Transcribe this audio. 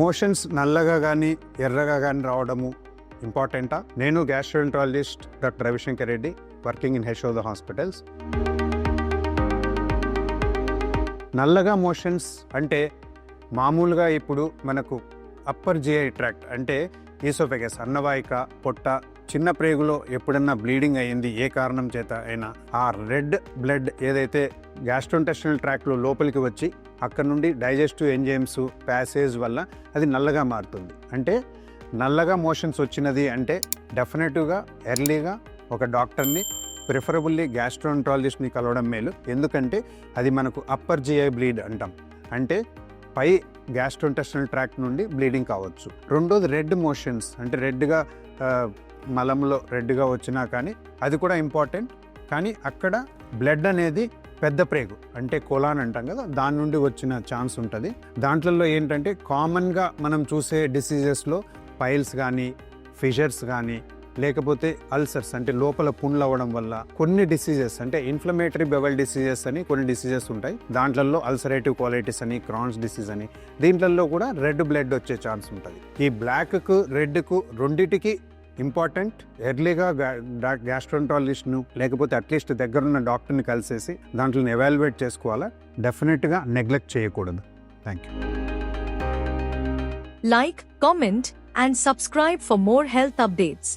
Motions నల్లగా కానీ ఎర్రగా కానీ రావడము ఇంపార్టెంటా? నేను gastroenterologist doctor Ravishankar Reddy working in Yashoda hospitals. నల్లగా మోషన్స్ అంటే మామూలుగా ఇప్పుడు మనకు అప్పర్ జిఐ ట్రాక్ట్. అంటే ఈసోఫెగస్ అన్నవాయిక పొట్ట చిన్న ప్రేగులో ఎప్పుడన్నా బ్లీడింగ్ అయ్యింది ఏ కారణం చేత అయినా ఆ రెడ్ బ్లడ్ ఏదైతే గ్యాస్ట్రోంటెస్టినల్ ట్రాక్లో లోపలికి వచ్చి అక్కడ నుండి డైజెస్టివ్ ఎంజైమ్స్ ప్యాసేజ్ వల్ల అది నల్లగా మారుతుంది. అంటే నల్లగా మోషన్స్ వచ్చినది అంటే డెఫినెటివ్గా ఎర్లీగా ఒక డాక్టర్ని ప్రిఫరబుల్లీ గ్యాస్ట్రోంట్రాలజిస్ట్ని కలవడం మేలు. ఎందుకంటే అది మనకు అప్పర్ జిఐ బ్లీడ్ అంటాం. అంటే పై గ్యాస్ట్రోంటెస్టినల్ ట్రాక్ట్ నుండి బ్లీడింగ్ కావచ్చు. రెండోది రెడ్ మోషన్స్ అంటే రెడ్గా మలంలో రెడ్గా వచ్చినా కానీ అది కూడా ఇంపార్టెంట్ కానీ అక్కడ బ్లడ్ అనేది పెద్ద ప్రేగు అంటే కోలాన్ అంటాం కదా దాని నుండి వచ్చిన ఛాన్స్ ఉంటుంది. దాంట్లో ఏంటంటే కామన్గా మనం చూసే డిసీజెస్లో పైల్స్ కానీ ఫిషర్స్ కానీ లేకపోతే అల్సర్స్ అంటే లోపల పుండ్లు అవ్వడం వల్ల కొన్ని డిసీజెస్ అంటే ఇన్ఫ్లమేటరీ బెవల్ డిసీజెస్ అని కొన్ని డిసీజెస్ ఉంటాయి. దాంట్లలో అల్సరేటివ్ క్వాలిటీస్ అని క్రాన్స్ డిసీజ్ అని దీంట్లలో కూడా రెడ్ బ్లడ్ వచ్చే ఛాన్స్ ఉంటుంది. ఈ బ్లాక్కు రెడ్కు రెండిటికి ఇంపార్టెంట్ ఎర్లీగా గ్యాస్ట్రోంటాలజిస్ట్ను లేకపోతే అట్లీస్ట్ దగ్గరున్న డాక్టర్ని కలిసేసి దాంట్లో ఎవాల్యుయేట్ చేసుకోవాలా? డెఫినెట్గా నెగ్లెక్ట్ చేయకూడదు. Thank you like comment and subscribe for more health updates.